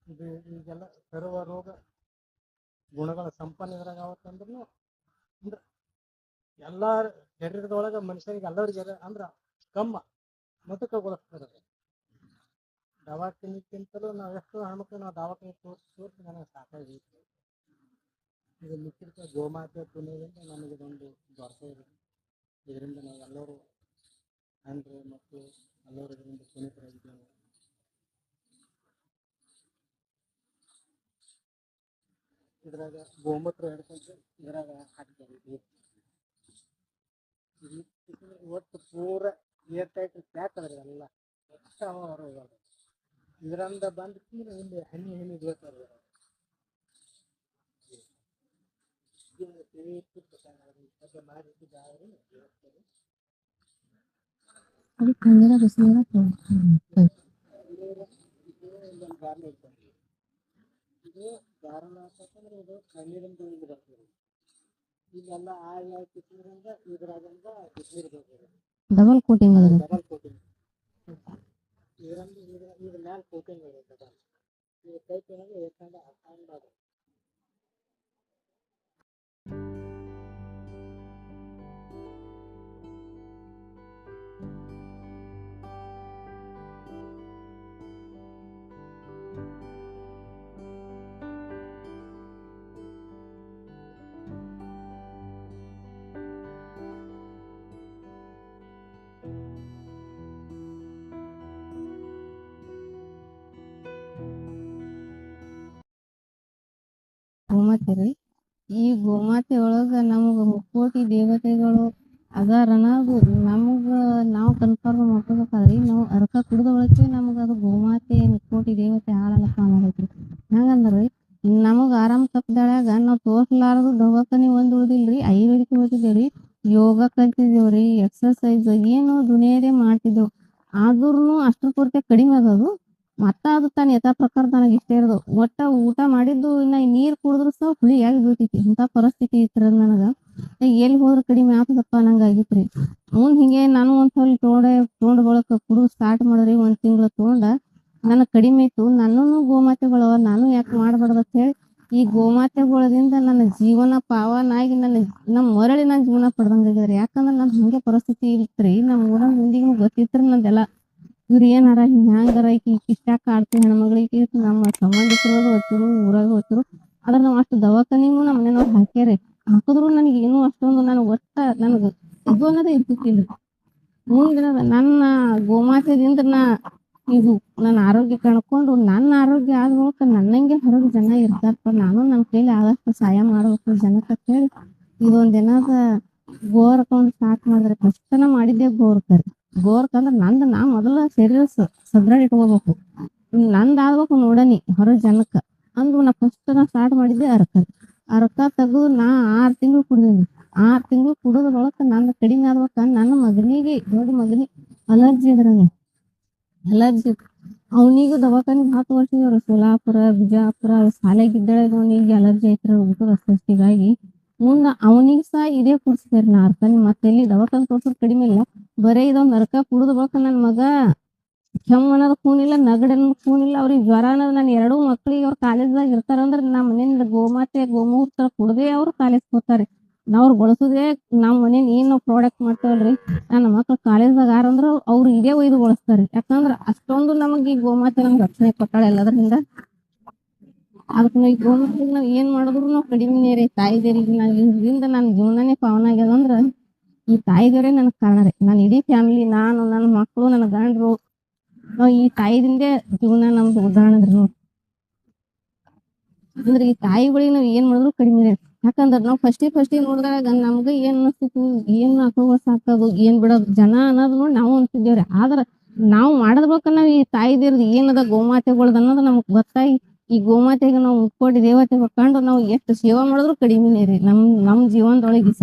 ಇದು ಈಗೆಲ್ಲ ಸರ್ವ ರೋಗ ಗುಣಗಳ ಸಂಪನ್ನ ಇದ್ರಾಗ ಅವತ್ತಂದ್ರೂ ಅಂದ್ರೆ ಎಲ್ಲ ಶರೀರದೊಳಗೆ ಮನುಷ್ಯರಿಗೆ ಎಲ್ಲರಿಗೆ ಅದ ಅಂದ್ರೆ ಕಮ್ಮ ಮುದುಕಗೊಳಿಸ್ತಾರೆ ಅದು. ದವಾಖಾನಿಕ್ಕಿಂತಲೂ ನಾವು ಎಷ್ಟು ಹೆಣ್ಮಕ್ಳು ನಾವು ದವಾಖಾನೆ ತೋರಿಸಿ ತೋರಿಸಿ ನನಗೆ ಸಾಕಾಗೈತಿ ಇದು ಮಿಕ್ಕಿದ ಗೋಮಾತೆ ಪುಣ್ಯದಿಂದ ನಮಗೆ ಇದೊಂದು ಇದೆ. ಇದರಿಂದ ನಾವು ಎಲ್ಲರೂ ಹೆಣ್ರು ಮಕ್ಕಳು ಎಲ್ಲರೂ ಇದರಿಂದ ಪುನೀತರಾಗಿದ್ದೇವೆ. ಇದ್ರಾಗ ಗೋಮೂತ್ರ ಹಿಡ್ಕೊಂಡು ಇದ್ರಾಗ ಹಾಕ್ತಾರೆ ಒಟ್ಟು ಪೂರ ಏರ್ ಟೈಟ್ ಪ್ಯಾಕ್ ಅದ್ರಿ ಎಲ್ಲ ಅವರು ಅವ ಹೊರಗೆ ಹೋಗಲ್ಲ ಇದರಿಂದ ಬಂದು ತಿಂದ್ರೆ ಇಲ್ಲಿ ಹನಿ ಹನಿ ಬೀಳ್ತಾರೆ ಮಾಡಿ ಅದು ಕನ್ನಡ ಬಿಸಿನೀರ ಇಲ್ಲೊಂದು ಗಾರ್ಲ ಇರ್ತದೆ ಇದು ಗಾರ್ಲ ಅಂತಂದ್ರೆ ಇದು ಕಣ್ಣೀರಿಂದ ಇದು ಬರ್ತದೆ ಇಲ್ಲೆಲ್ಲ ಆಳ್ ಹಾಕಿದ್ರಿಂದ ಇದ್ರಾಗಿಂದ ಬಿಸಿನೀರು ಬರ್ತದೆ ಡಬಲ್ ಕೋಟಿಂಗ್ ಅದ ಡಬಲ್ ಕೋಟಿಂಗ್ ಇದರಿಂದ ಇದ್ರ ಇದ್ರ ಮ್ಯಾಲ ಕೋಟಿಂಗ್ ಇರುತ್ತೆ ಡಬಲ್ ಇದು ಟೈಪ್ ಗೋಮಾತೆ ರೀ? ಈ ಗೋಮಾತೆ ಒಳಗ ನಮಗ ಮುಕ್ಕೋಟಿ ದೇವತೆಗಳು ಅದಾರ ಅನ್ನೋದು ನಮಗ ನಾವು ಕನ್ಫರ್ಮ್ ಮಾಡ್ಕೋಬೇಕಾದ್ರಿ ನಾವು ಅರ್ಕ ಕುಡಿದ ಒಳಕ್ಕೆ ನಮಗ ಅದು ಗೋಮಾತೆ ಮುಕ್ಕೋಟಿ ದೇವತೆ ಹಾಳಲ್ಲಪ್ಪ ಅನ್ನೋದೈತ್ರಿ ಹಂಗಂದ್ರಿ ನಮಗ ಆರಾಮ್ ತಪ್ಪದಾಗ ನಾವು ತೋರ್ಸಲಾರದು ದವಾಖಾನಿ ಒಂದ್ ಉಳ್ದಿಲ್ರಿ, ಆಯುರ್ವೇದಿಕ್ ಹೋಗಿದ್ದೇವ್ರಿ ಯೋಗ ಕಲ್ತಿದ್ದೇವ್ರಿ ಎಕ್ಸರ್ಸೈಸ್ ಏನು ದುನಿಯಾದೇ ಮಾಡ್ತಿದ್ದೇವ್. ಆದ್ರೂ ಅಷ್ಟ್ರ ಪೂರ್ತಿ ಕಡಿಮೆ ಆಗೋದು ಮತ್ತ ಅದು ತಾನು ಯಥಾ ಪ್ರಕಾರ ನನಗೆ ಇಷ್ಟ ಇರೋದು. ಒಟ್ಟ ಊಟ ಮಾಡಿದ್ದು ಇನ್ನ ನೀರ್ ಕುಡಿದ್ರು ಸಹ ಆಗಿ ಬೀಳ್ತೈತಿ? ಇಂತ ಪರಿಸ್ಥಿತಿ ಇತ್ರ ನನಗ. ಎಲ್ಲಿ ಹೋದ್ರ ಕಡಿಮೆ ಆತದಪ್ಪ ನಂಗ ಆಗಿತ್ರಿ. ಮುಂದ್ ಹಿಂಗೆ ನಾನು ಒಂದ್ ಸಲ ತೊಗೊಂಡೆ ತೊಗೊಂಡ್ ಬಳಕ ಕುಡಿದು ಸ್ಟಾರ್ಟ್ ಮಾಡ್ರಿ, ಒಂದ್ ತಿಂಗಳ ತೊಗೊಂಡ ನನಗ್ ಕಡಿಮೆ ಇತ್ತು. ನನ್ನೂ ಗೋಮಾತೆಗಳು ನಾನು ಯಾಕೆ ಮಾಡ್ಬಾರ್ದು ಅಂತ ಹೇಳಿ, ಈ ಗೋಮಾತೆಗಳದಿಂದ ನನ್ನ ಜೀವನ ಪಾವನಾಗಿ ನನ್ನ, ನಮ್ಮ ಮರಳಿ ನನ್ನ ಜೀವನ ಪಡ್ದಂಗ ಆಗ್ಯದ್ರಿ ಯಾಕಂದ್ರ ನನ್ ಹಂಗೆ ಪರಿಸ್ಥಿತಿ ಇತ್ರಿ. ನಮ್ಮ ಊರ ಮಂದಿಗೂ ಗೊತ್ತಿತ್ರಿ ನಂದೆಲ್ಲ. ಇವ್ರು ಏನಾರ ಹ್ಯಾಂಗಾರ ಈಕಿ ಇಷ್ಟ ಆಡ್ತಿ ಹೆಣ್ಮಗಳಿಗೆ ನಮ್ಮ ಸಂಬಂಧಿಕರು ಹೊತ್ತರು ಊರಾಗ ಹೊತ್ತರು ಆದ್ರೆ ನಾವು ಅಷ್ಟು ದವಾಖಾನಿಗೂ ನಮ್ಮ ಮನೆಯವ್ರು ಹಾಕ್ಯಾರಿ. ಹಾಕಿದ್ರು ನನಗೆ ಏನು ಅಷ್ಟೊಂದು ನನಗೆ ಒಟ್ಟ ನನಗೆ ಇದು ಅನ್ನೋದೇ ಇರ್ತಿತ್ತಿಲ್ಲ ಮುಂದಿನ ನನ್ನ ಗೋಮಾತೆದಿಂದ ನಾ ಇದು ನನ್ನ ಆರೋಗ್ಯ ಕಣ್ಕೊಂಡು ನನ್ನ ಆರೋಗ್ಯ ಆದ ಮೂಲಕ ನನ್ನಂಗೆ ಹೊರಗೆ ಜನ ಇರ್ತಾರಪ್ಪ. ನಾನು ನನ್ನ ಕೈಲಿ ಆದಷ್ಟು ಸಹಾಯ ಮಾಡ್ಬೇಕು ಜನಕ್ಕೆ ಹೇಳಿ ಇದೊಂದ್ ದಿನದ ಗೋರ್ಕ ಒಂದು ಸ್ಟಾರ್ಟ್ ಮಾಡಿದ್ರೆ ಕಷ್ಟನ ಮಾಡಿದ್ದೆ ಗೋರ್ಕರಿ ಗೋರ್ಕ ಅಂದ್ರೆ ನಂದು ನಾ ಮೊದಲ ಶರೀರ ಸದೃಢ ಇಟ್ಕೋಬೇಕು. ನಂದು ಆಗ್ಬೇಕು ನೋಡನಿ, ಹೊರ ಜನಕ್ಕ. ಅಂದ್ ನಾ ಫಸ್ಟ್ ನಾ ಸ್ಟಾರ್ಟ್ ಮಾಡಿದ್ದೆ ಅರ್ಕ. ಅರ್ಕ ತೆಗೆದು ನಾ ಆರು ತಿಂಗಳು ಕುಡಿದೀನಿ. ಆರು ತಿಂಗಳು ಕುಡಿದ ನಂದ್ ಕಡಿಮೆ ಆಗ್ಬೇಕ ನನ್ನ ಮಗನಿಗೆ, ದೊಡ್ಡ ಮಗನಿ ಅಲರ್ಜಿ ಅದ್ರಾಗ ಅಲರ್ಜಿ. ಅವನಿಗೂ ದವಾಖಾನಿಗೆ ಹತ್ತು ವರ್ಷ ಸೋಲಾಪುರ, ಬಿಜಾಪುರ ಶಾಲೆಗಿದ್ದಾಳೆ ಅವನಿಗೆ ಅಲರ್ಜಿ ಐತ್ರಿ ಊಟದ ಅಸ್ವಸ್ತಿಗಾಗಿ. ಮುಂದ ಅವನಿಗೆ ಸಹ ಇದೇ ಕುಡ್ಸ್ತಾರೆ ನಾ ಅರ್ಕಾನಿ ಮತ್ತೆ ಎಲ್ಲಿ ದವಾಖಾನೆ ತೋರ್ಸೋದ್ ಕಡಿಮೆ ಇಲ್ಲ. ಬರೇ ಇದೊಂದು ನರಕ ಕುಡಿದು ಬಳಕ ನನ್ ಮಗ. ಕೆಮ್ಮು ಅನ್ನೋದು ಕೂನಿಲ್ಲ ನಗಡನ್ ಕೂನಿಲ್ಲ ಅವ್ರಿಗೆ ಜ್ವರ ಅನ್ನೋದು ನಾನು ಎರಡೂ ಮಕ್ಳಿಗೆ ಅವ್ರ ಕಾಲೇಜ್ದಾಗ ಇರ್ತಾರಂದ್ರ ನಮ್ಮ ಮನೆಯಿಂದ ಗೋಮಾತೆ, ಗೋಮೂತ್ರ ಕುಡ್ದೇ ಅವ್ರು ಕಾಲೇಜ್ ಹೋಗ್ತಾರೆ ನಾವ್ ಬಳಸೋದೇ ನಮ್ಮ ಮನೇಲಿ ಏನ್ ನಾವು ಪ್ರಾಡಕ್ಟ್ ಮಾಡ್ತೇವಲ್ರಿ ನನ್ನ ಮಕ್ಳು ಕಾಲೇಜ್ದಾಗ ಯಾರಂದ್ರ ಅವ್ರು ಇದೇ ಒಯ್ದು ಬಳಸ್ತಾರೆ ಯಾಕಂದ್ರ ಅಷ್ಟೊಂದು ನಮಗೆ ಈ ಗೋಮಾತೆ ನಮ್ಗೆ ರಕ್ಷಣೆ ಕೊಟ್ಟಾಳೆ ಎಲ್ಲದರಿಂದ ಅದಕ್ಕೆ ನಾವು ಗೋಮಾತೆಗೆ ನಾವ್ ಏನ್ ಮಾಡಿದ್ರು ನಾವು ಕಡಿಮೆ ರೀ ತಾಯಿದೇರಿಗೆ ನಾನು ಇದರಿಂದ ನನ್ನ ಜೀವನನೇ ಪಾವನ ಆಗ್ಯದಂದ್ರ ಈ ತಾಯಿದೇವರೇ ನನಗೆ ಕಾರಣ ರೀ ನನ್ನ ಇಡೀ ಫ್ಯಾಮಿಲಿ ನಾನು ನನ್ನ ಮಕ್ಕಳು ನನ್ನ ಗಂಡರು ನಾವು ಈ ತಾಯಿದಿಂದೇ ಜೀವನ ನಮ್ದು ಉದಾಹರಣೆ ರೀ ಅಂದ್ರೆ ಈ ತಾಯಿಗಳಿಗೆ ನಾವು ಏನ್ ಮಾಡಿದ್ರು ಕಡಿಮೆ ರೀ ಯಾಕಂದ್ರ ನಾವು ಫಸ್ಟಿ ಫಸ್ಟಿ ನೋಡಿದಾಗ ನಮ್ಗ ಏನ್ ಅನಿಸ್ತಿತ್ತು, ಏನ್ ಹಾಕೋ ಸಾಕೋದು ಏನ್ ಬಿಡೋದು ಜನ ಅನ್ನೋದು ನೋಡಿ ನಾವು ಅಂತಿದ್ದೇವ್ರಿ ಆದ್ರ ನಾವು ಮಾಡದ್ಬೇಕ ನಾವ್ ಈ ತಾಯಿದಿರ್ದು ಏನದ ಗೋಮಾತೆಗಳ್ದು ಅನ್ನೋದು ನಮ್ಗ್ ಗೊತ್ತಾಗಿ ಈ ಗೋಮಾತೆಗೆ ನಾವು ಮುಕ್ಕೋಟಿ ದೇವತೆ ಕಂಡು ನಾವು ಎಷ್ಟು ಸೇವಾ ಮಾಡಿದ್ರು ಕಡಿಮೆನೇ ರೀ ನಮ್ ನಮ್ ಜೀವನದೊಳಗೆ ಈ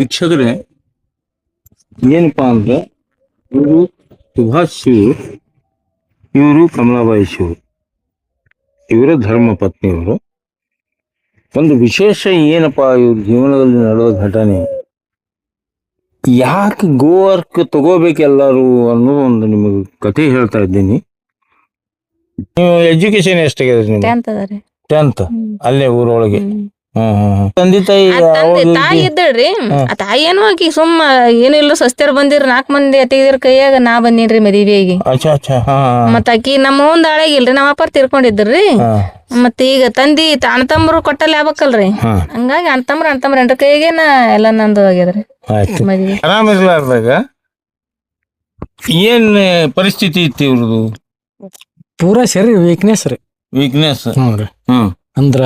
ವೀಕ್ಷಕರೇ ಏನಪ್ಪಾ ಅಂದ್ರೆ ಇವರು ಸುಭಾಷ್ ಶಿವರು ಇವರು ಕಮಲಾಬಾಯಿ ಶಿವರು ಇವರ ಧರ್ಮ ಪತ್ನಿಯವರು. ಒಂದು ವಿಶೇಷ ಏನಪ್ಪಾ ಇವ್ರ ಜೀವನದಲ್ಲಿ ನಡೆದ ಘಟನೆ? ಯಾಕೆ ಗೋವರ್ಕ್ ತಗೋಬೇಕೆಲ್ಲರೂ ಅನ್ನೋ ಒಂದು ನಿಮಗೆ ಕತೆ ಹೇಳ್ತಾ ಇದ್ದೀನಿ. ನೀವು ಎಜುಕೇಶನ್ ಎಷ್ಟಾಗಿದೆ ಟೆಂತ್ ಅಲ್ಲೇ ಊರೊಳಗೆ. ತಂದೆ ತಾಯಿ ತಂದೆ ತಾಯಿ ಇದ್ದಳ್ರಿ. ಆ ತಾಯಿ ಏನು ಆಕಿ ಸುಮ್ಮ ಏನು ಇಲ್ಲ ಸಸ್ತ್ಯರ್ ಬಂದಿರ್ ನಾಲ್ಕ್ ಮಂದಿ ಅತ್ತಿಗಿದ್ರ ಕೈಯಾಗ ನಾ ಬಂದೀನ್ರಿ ಮದಿವಿಯಾಗಿ ಮತ್ತ ಆಕಿ ನಮ್ಮ ಒಂದ್ ಆಳಾಗಿಲ್ರಿ ನಮ್ಮ ಅಪ್ಪಾರ್ ತಿರ್ಕೊಂಡಿದ್ರಿ ಮತ್ತ ಈಗ ತಂದಿ ಅಣ್ಣ ತಮ್ಮರು ಕೊಟ್ಟಲ್ಲಿ ಆಗ್ಬೇಕಲ್ರಿ. ಹಂಗಾಗಿ ಅಣ್ಣ ತಮ್ಮರ ಅಣ್ಣ ತಮ್ಮರ ಎಂಟ್ರ ಕೈಗೆ ನಾ ಎಲ್ಲ ನಂದು ಆಗ್ಯದ್ರಿ ಮದ್ವಿ ಆರಾಮಿರ್ಲಾರ್ದಾಗ ಏನ್ ಪರಿಸ್ಥಿತಿ ಇತ್ತು ಇವ್ರದ್ದು ಪೂರಾ ಸರಿ ವೀಕ್ನೆಸ್ ರೀ. ವೀಕ್ನೆಸ್ ಹ್ಞೂ ರೀ. ಅಂದ್ರ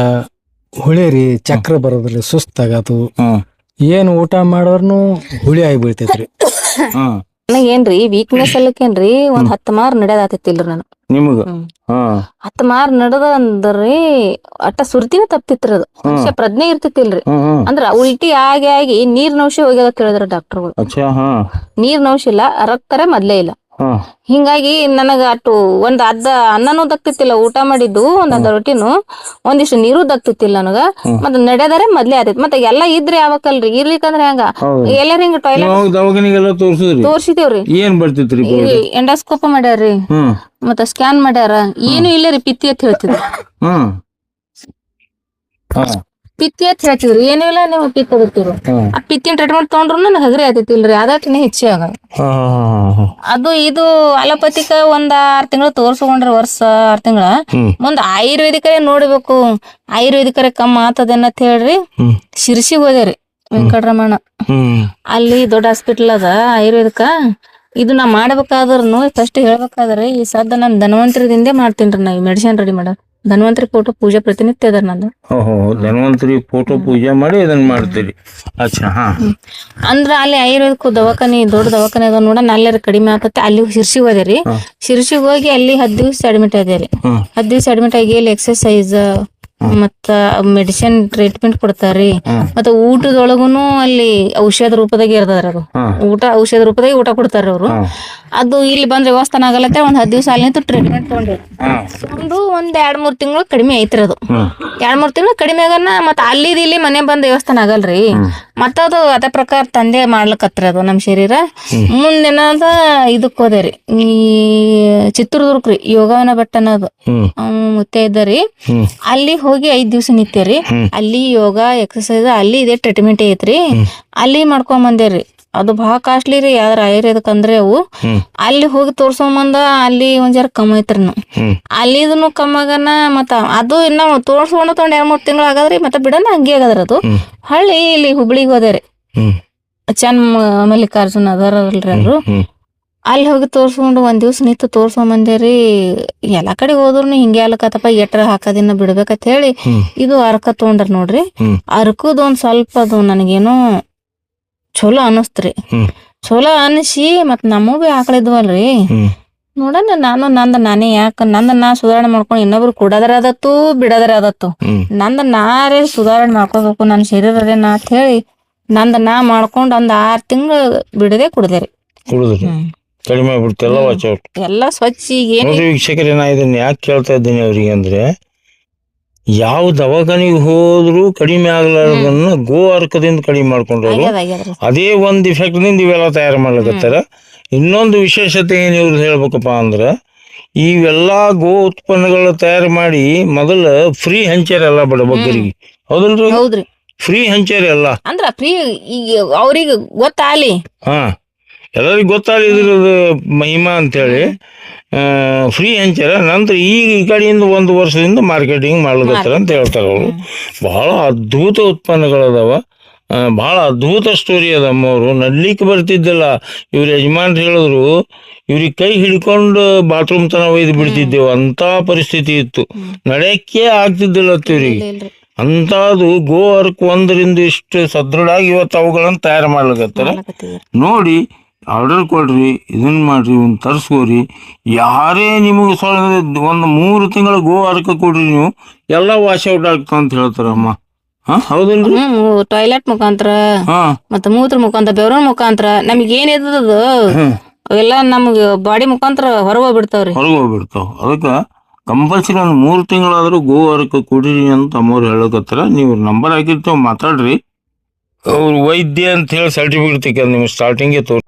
ಹುಳಿ ರೀ ಚಕ್ರ ಬರೋದ್ರಿ ಸುಸ್ತಾಗದು ಏನು ಏನ್ ಊಟ ಮಾಡೋರ್ನು ಹುಳಿ ಆಗಿ ಬೀಳ್ತೈತ್ರಿ ನನಗ್ ಏನ್ರಿ ವೀಕ್ನೆಸ್ ಅಲ್ಲಕೇನ್ರಿ ಒಂದ್ ಹತ್ತು ಮಾರ್ ನಡೆದಾತಿತ್ತಿಲ್ರಿ ನಾನು ನಿಮಗ? ಹತ್ತ್ ಮಾರ್ ನಡೆದ ಅಂದ್ರಿ ಅಟ್ಟ ಸುರ್ತಿನ ತಪ್ತಿತ್ರಿ ಅದು. ಮನುಷ್ಯ ಪ್ರಜ್ಞೆ ಇರ್ತಿತ್ತಿಲ್ರಿ. ಅಂದ್ರ ಉಲ್ಟಿ ಆಗಿ ಆಗಿ ನೀರ್ ನೌಶಿ ಹೋಗ್ಯದ ಕೇಳಿದ್ರ ಡಾಕ್ಟರ್ಗಳು ಅಚ್ಚಾ ಹಾ. ನೀರ್ ನೌಶಿ ಇಲ್ಲ ರಕ್ತರೇ ಮೊದ್ಲೇ ಇಲ್ಲ. ಹಿಂಗಾಗಿ ನನಗ ಅಟ್ಟು ಒಂದ್ ಅರ್ಧ ಅನ್ನನೂ ದಕ್ತಿತ್ತಿಲ್ಲ ಊಟ ಮಾಡಿದ್ದು ಒಂದ್ ಅರ್ಧ ರೊಟ್ಟಿನು. ಒಂದಿಷ್ಟು ನೀರು ದಕ್ತಿತ್ತಿಲ್ಲ ನನಗ. ಮತ್ತ ನಡೆದರೆ ಮೊದ್ಲೇ ಆದಿತ್ತು ಮತ್ತೆ ಎಲ್ಲಾ ಇದ್ರೆ ಯಾವಕಲ್ರಿ ಇರ್ಲಿಕ್ಕಂದ್ರ ಹೆಂಗ? ಎಲ್ಲಾರ ಹಿಂಗ ಟಾಯ್ಲೆಟ್ ತೋರ್ಸಿದೇವ್ರಿ ಏನ್ ಬರ್ತಿತ್ರಿ ಎಂಡೋಸ್ಕೋಪ್ ಮಾಡ್ಯಾರ್ರಿ. ಮತ್ತ ಸ್ಕ್ಯಾನ್ ಮಾಡ್ಯಾರ. ಏನು ಇಲ್ಲ ರೀ ಪಿತ್ತಿ ಅಂತ ಹೇಳ್ತಿದ್ರು. ಪಿತ್ತಿ ಅಂತ ಹೇಳ್ತಿದ್ರು ಏನೂ ಇಲ್ಲ ನೀವು ಪಿತ್ ಅದತ್ತಿರು ಹ್ಮ್. ಆ ಪಿತ್ತಿನ ಟ್ರೀಟ್ಮೆಂಟ್ ತೊಗೊಂಡ್ರು ನನಗೆ ಹಗರಿ ಆತೈತಿಲ್ರಿ ಅದಕ್ಕಿನ ಹೆಚ್ಚೆ ಆಗ ಅದು ಇದು ಅಲೋಪತಿಕ ಒಂದ್ ಆರ್ ತಿಂಗಳು ತೋರ್ಸ್ಕೊಂಡ್ರಿ ವರ್ಷ ಆರ್ ತಿಂಗಳ. ಮುಂದ ಆಯುರ್ವೇದಿಕರೇ ನೋಡ್ಬೇಕು. ಆಯುರ್ವೇದಿಕರೇ ಕಮ್ಮ ಆತದೇನಂತ ಹೇಳ್ರಿ. ಶಿರ್ಸಿ ಶಿರ್ಸಿಗೆ ಹೋದೇರಿ ವೆಂಕಟರಮಣ. ಅಲ್ಲಿ ದೊಡ್ಡ ಹಾಸ್ಪಿಟಲ್ ಅದ ಆಯುರ್ವೇದಿಕ. ಇದು ನಾ ಮಾಡ್ಬೇಕಾದ್ರೂ ಫಸ್ಟ್ ಹೇಳ್ಬೇಕಾದ್ರೆ ಈ ಸದ್ದ ನಾನು ಧನ್ವಂತರದಿಂದ ಮಾಡ್ತೀನಿ ನಾ ಮೆಡಿಸಿನ್ ರೆಡಿ ಮಾಡ ಧನ್ವಂತರಿ ಫೋಟೋ ಪೂಜೆ ಪ್ರತಿನಿತ್ಯ ಅದ ನಂದು ಓಹೋ ಧನ್ವಂತರಿ ಫೋಟೋ ಪೂಜೆ ಮಾಡಿ ಅದನ್ನ ಮಾಡ್ತೀರಿ. ಹಾ. ಅಂದ್ರ ಅಲ್ಲಿ ಆಯುರ್ವೇದಕ್ಕೂ ದವಾಖಾನೆ ದೊಡ್ಡ ದವಾಖಾನೆ ಅದ ನೋಡ ಅಲ್ಲಾರ ಕಡಿಮೆ ಆಗತ್ತೆ ಅಲ್ಲಿ ಶಿರ್ಸಿಗೆ ಹೋದೆ ರೀ. ಶಿರ್ಸಿಗೆ ಹೋಗಿ ಅಲ್ಲಿ ಹತ್ತು ದಿವ್ಸ ಅಡ್ಮಿಟ್ ಅದೇ ರೀ. ಹತ್ತು ದಿವ್ಸ ಅಡ್ಮಿಟ್ ಆಗಿ ಅಲ್ಲಿ ಎಕ್ಸರ್ಸೈಸ್ ಮತ್ತ ಮೆಡಿಸಿನ್ ಟ್ರೀಟ್ಮೆಂಟ್ ಕೊಡ್ತಾರ್ರಿ. ಹ್ಮ್. ಮತ್ತ ಊಟದೊಳಗುನು ಅಲ್ಲಿ ಔಷಧ ರೂಪದಾಗ ಇರ್ತದ್ರಿ ಅದು ಊಟ ಔಷಧ ರೂಪದಾಗ ಊಟ ಕೊಡ್ತಾರ ಅವರು. ಅದು ಇಲ್ಲಿ ಬಂದ್ರೆ ವ್ಯವಸ್ಥಾನ ಆಗಲತ್ತೆ ಒಂದ್ ಹತ್ತು ದಿವಸ ಅಲ್ಲಿ ಟ್ರೀಟ್ಮೆಂಟ್ ತಗೊಂಡ್ರಿ. ತಗೊಂಡು ಒಂದ್ ಎರಡ್ ಮೂರ್ ತಿಂಗಳು ಕಡಿಮೆ ಐತ್ರಿ ಅದು. ಎರಡ್ ಮೂರ್ ತಿಂಗಳು ಕಡಿಮೆ ಆಗನ ಮತ್ತ ಅಲ್ಲಿದ್ ಇಲ್ಲಿ ಮನೆ ಬಂದ್ ವ್ಯವಸ್ಥಾನ ಆಗಲ್ರಿ. ಮತ್ತ ಅದು ಅದೇ ಪ್ರಕಾರ ತಂದೆ ಮಾಡ್ಲಕತ್ರಿ ಅದು ನಮ್ ಶರೀರ. ಮುಂದೇನದ ಇದಕ್ ಹೋದೇರಿ ಈ ಚಿತ್ರದುರ್ಗ ರೀ ಯೋಗವನ ಬೆಟ್ಟ ಅನ್ನೋದು ಮುತ್ತೆ ಇದ್ದರಿ. ಅಲ್ಲಿ ಹೋಗಿ ಐದ್ ದಿವ್ಸ ನಿತ್ಯರಿ ಹ್ಮ್. ಅಲ್ಲಿ ಯೋಗ ಎಕ್ಸರ್ಸೈಸ್ ಅಲ್ಲಿ ಇದೆ ಟ್ರೀಟ್ಮೆಂಟ್ ಐತ್ರಿ. ಅಲ್ಲಿ ಮಾಡ್ಕೊಂಡ್ ಬಂದೇರಿ. ಅದು ಬಹಳ ಕಾಸ್ಟ್ಲಿ ರೀ ಯಾವ್ದಾರ ಆಯುರ್ವೇದಕ್ ಅಂದ್ರೆ ಅವು. ಅಲ್ಲಿ ಹೋಗಿ ತೋರ್ಸೊಂಬಂದ ಅಲ್ಲಿ ಒಂದ್ ಜರ ಕಮ್ಮಿ ಐತ್ರಿ ಅಲ್ಲಿದನು ಕಮ್ಮಾಗನ ಮತ್ತ ಅದು ಇನ್ನ ತೋರ್ಸ್ಕೊಂಡು ತೊಗೊಂಡ್ ಎರಡ್ ಮೂರ್ ತಿಂಗಳು ಆಗದ್ರಿ ಮತ್ತೆ ಬಿಡನ ಹಂಗೆ ಆಗದ್ರ ಅದು. ಹಳ್ಳಿ ಇಲ್ಲಿ ಹುಬ್ಳಿಗೆ ಹೋದೇರಿ ರೀ. ಚನ್ ಮಲ್ಲಿಕಾರ್ಜುನ್ ಅದಾರಲ್ರಿ ಅವ್ರು. ಅಲ್ಲಿ ಹೋಗಿ ತೋರ್ಸ್ಕೊಂಡು ಒಂದ್ ದಿವ್ಸ ನಿಂತು ತೋರ್ಸ್ಕೊಂಡ್ ಬಂದೇರಿ ಎಲ್ಲಾ ಕಡೆ ಹೋದ್ರು ಹಿಂಗೆ ಅಲ್ಲಕತ್ತಪ್ಪ ಎಟ್ರ ಹಾಕೋದಿನ್ನ ಬಿಡ್ಬೇಕಂತ ಹೇಳಿ ಇದು ಅರ್ಕ ತಗೊಂಡ್ರ ನೋಡ್ರಿ. ಅರ್ಕದ ಒಂದ್ ಸ್ವಲ್ಪ ಅದು ನನಗೇನೋ ಚಲೋ ಅನಸ್ತ್ರಿ. ಚಲೋ ಅನಿಸಿ ಮತ್ ನಮ್ಮೂ ಬಿ ಆಕಳಿದ್ವಲ್ರಿ ನೋಡಣ ನಾನು ನಂದ ನಾನೇ ಯಾಕ ನಂದ ನಾ ಸುಧಾರಣೆ ಮಾಡ್ಕೊಂಡು ಇನ್ನೊಬ್ರು ಕೊಡದ್ರ ಅದತ್ತು ಬಿಡದ್ರೆ ಅದತ್ತು ನಂದ ನಾರೇ ಸುಧಾರಣೆ ಮಾಡ್ಕೋಬೇಕು ನನ್ನ ಶರೀರದೇ ನಾ ಅಂತ ಹೇಳಿ ನಂದ ನಾ ಮಾಡ್ಕೊಂಡ್ ಒಂದ್ ಆರ್ ತಿಂಗಳು ಬಿಡದೆ ಕುಡ್ದೆ ಕುಡಿದ್ರಿ. ಕಡಿಮೆ ಆಗ್ಬಿಡ್ತು ಎಲ್ಲ ವಾಚ್ ಔಟ್ ಎಲ್ಲಾ ಸ್ವಚ್ಛ ಈಗ ಏನ್ ನೋಡ್ರಿ ವೀಕ್ಷಕರೇ ನಾ ಇದನ್ನ ಯಾಕೆ ಕೇಳ್ತಾ ಇದ್ದೀನಿ ಅವ್ರಿಗೆ ಅಂದ್ರೆ ಯಾವ ದವಾಖಾನಿಗೆ ಹೋದ್ರು ಕಡಿಮೆ ಆಗ್ಲಾರ್ದನ್ನ ಗೋ ಅರ್ಕದಿಂದ ಕಡಿಮೆ ಮಾಡ್ಕೊಂಡವ್ರು ಅದೇ ಒಂದ್ ಇಫೆಕ್ಟ್ನಿಂದ ಇವೆಲ್ಲ ತಯಾರು ಮಾಡ್ಲಕತ್ತಾರ. ಇನ್ನೊಂದು ವಿಶೇಷತೆ ಏನ್ ಇವ್ರು ಹೇಳ್ಬೇಕಪ್ಪ ಅಂದ್ರ ಇವೆಲ್ಲಾ ಗೋ ಉತ್ಪನ್ನಗಳ ತಯಾರು ಮಾಡಿ ಮೊದಲ ಫ್ರೀ ಹಂಚರ್ ಎಲ್ಲ ಬಡಬಗ್ಗರಿಗೆ ಹೌದಲ್ರಿ? ಹೌದ್ರಿ. ಫ್ರೀ ಹಂಚರ್ ಎಲ್ಲ. ಅಂದ್ರ ಫ್ರೀ ಈಗ ಅವ್ರಿಗೆ ಗೊತ್ತಾಲಿ ಹಾ. ಎಲ್ಲರಿಗೂ ಗೊತ್ತಾಗಲಿ ಇದ್ರದ್ದು ಮಹಿಮಾ ಅಂತೇಳಿ. ಫ್ರೀ ಹಂಚಾರ ನಂತರ ಈಗ ಈ ಕಡೆಯಿಂದ ಒಂದು ವರ್ಷದಿಂದ ಮಾರ್ಕೆಟಿಂಗ್ ಮಾಡ್ಲಕತ್ತಾರ ಅಂತ ಹೇಳ್ತಾರೆ ಅವರು. ಬಹಳ ಅದ್ಭುತ ಉತ್ಪನ್ನಗಳದಾವ. ಭಾಳ ಬಹಳ ಅದ್ಭುತ ಸ್ಟೋರಿ ಅದಮ್ಮ ಅವರು ನಡ್ಲಿಕ್ಕೆ ಬರ್ತಿದ್ದಿಲ್ಲ. ಇವ್ರ ಯಜಮಾನ್ರು ಹೇಳಿದ್ರು ಇವ್ರಿಗೆ ಕೈ ಹಿಡ್ಕೊಂಡು ಬಾತ್ರೂಮ್ ತನ ಒಯ್ದು ಬಿಡ್ತಿದ್ದೆವು. ಅಂತ ಪರಿಸ್ಥಿತಿ ಇತ್ತು. ನಡೆಯಕ್ಕೆ ಆಗ್ತಿದ್ದಿಲ್ಲ ಇವ್ರಿಗೆ. ಅಂಥದ್ದು ಇಲ್ರಿ. ಅಂತಾದು ಗೋ ಅರ್ಕ್ ಒಂದರಿಂದ ಇಷ್ಟು ಸದೃಢಾಗಿ ಇವತ್ತು ಅವುಗಳನ್ನು ತಯಾರು ಮಾಡ್ಲಿಕತ್ತಾರ. ನೋಡಿ ಆರ್ಡರ್ ಕೊಡ್ರಿ ಇದನ್ನ ಮಾಡ್ರಿ ಒಂದು ತರಿಸ್ಕೋರಿ. ಯಾರೇ ನಿಮಗೆ ಸ್ವಲ್ಪ ಒಂದು ಮೂರು ತಿಂಗಳ ಗೋ ಅರ್ಕ ಕೊಡ್ರಿ ನೀವು ಎಲ್ಲ ವಾಶ್ ಔಟ್ ಆಗ್ತಾವ ಅಂತ ಹೇಳ್ತಾರಮ್ಮ. ಹೌದಿಲ್ರಿ ಟಾಯ್ಲೆಟ್ ಮುಖಾಂತರ ಮತ್ತೆ ಮತ್ತ ಮೂತ್ರ ಮುಖಾಂತರ ಬೆವರ ಮುಖಾಂತರ ನಮಗೆ ಏನಿದ್ದದು ಎಲ್ಲ ಅವೆಲ್ಲ ನಮ್ಗ ಬಾಡಿ ಮುಖಾಂತರ ಹೊರಗೆ ಹೋಗ್ಬಿಡ್ತಾವ್ರಿ. ಹೊರಗೆ ಹೋಗ್ಬಿಡ್ತಾವ. ಅದಕ್ಕೆ ಕಂಪಲ್ಸರಿ ಒಂದು ಮೂರು ತಿಂಗಳಾದರೂ ಗೋ ಅರ್ಕ ಕೊಡ್ರಿ ಅಂತ ಅಮ್ಮವ್ರು ಹೇಳಕತ್ತಾರ. ನೀವು ನಂಬರ್ ಹಾಕಿರ್ತೀವಿ ಮಾತಾಡ್ರಿ. ಅವ್ರು ವೈದ್ಯ ಅಂತ ಹೇಳಿ ಸರ್ಟಿಫಿಕೇಟ್ ತೆಗೆದು ನಿಮ್ಗೆ ಸ್ಟಾರ್ಟಿಂಗೇ ತೋರ್